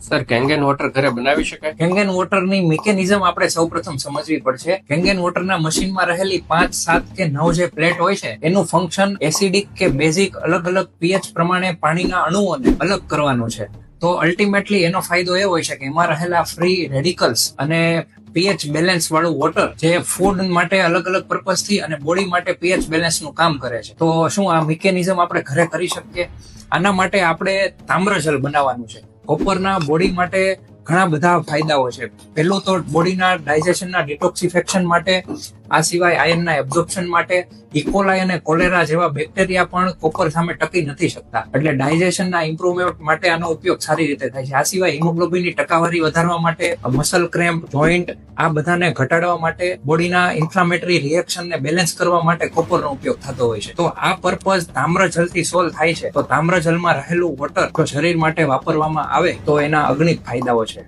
Sir કેંગેન water ઘરે બનાવી શકાય? કેંગેન વોટરની મિકેનિઝમ આપણે સૌપ્રથમ સમજવી પડશે. કેંગેન વોટરના મશીનમાં રહેલી પાંચ, સાત કે નવ જે પ્લેટ હોય છે, એનું ફંક્શન એસિડિક કે બેઝિક અલગ અલગ પીએચ પ્રમાણે પાણીના અણુઓને અલગ કરવાનું છે. તો અલ્ટિમેટલી એનો ફાયદો એ હોય છે કે એમાં રહેલા ફ્રી રેડિકલ્સ અને પીએચ બેલેન્સ વાળું વોટર જે ફૂડ માટે અલગ અલગ પર્પઝથી અને બોડી માટે પીએચ બેલેન્સનું કામ કરે છે. તો શું આ મિકેનિઝમ આપણે ઘરે કરી શકીએ? આના માટે આપણે તામ્રજલ બનાવવાનું છે. કોપરના બોડી માટે ઘણા બધા ફાયદાઓ છે. પહેલું તો બોડીના ડાયજેશનના ડિટોક્સિફેક્શન માટે આ સિવાય આયનના એબ્ઝોર્પ્શન માટે ઇકોલાઈ અને કોલેરા જેવા બેક્ટેરિયા પણ કોપર સામે ટકી નથી શકતા. એટલે ડાયજેશનના ઇમ્પ્રુવમેન્ટ માટે આનો ઉપયોગ સારી રીતે થાય છે. આ સિવાય હિમોગ્લોબિનની ટકાવારી વધારવા માટે મસલ ક્રેમ્પ જોઈન્ટ આ બધાને ઘટાડવા માટે બોડીના ઇન્ફ્લામેટરી રિએક્શનને બેલેન્સ કરવા માટે કોપરનો ઉપયોગ થતો હોય છે. તો આ પર્પઝ તામ્રજલથી સોલ્વ થાય છે. તો તામ્રજલમાં રહેલું વોટર શરીર માટે વાપરવામાં આવે તો એના અગણિત ફાયદાઓ છે.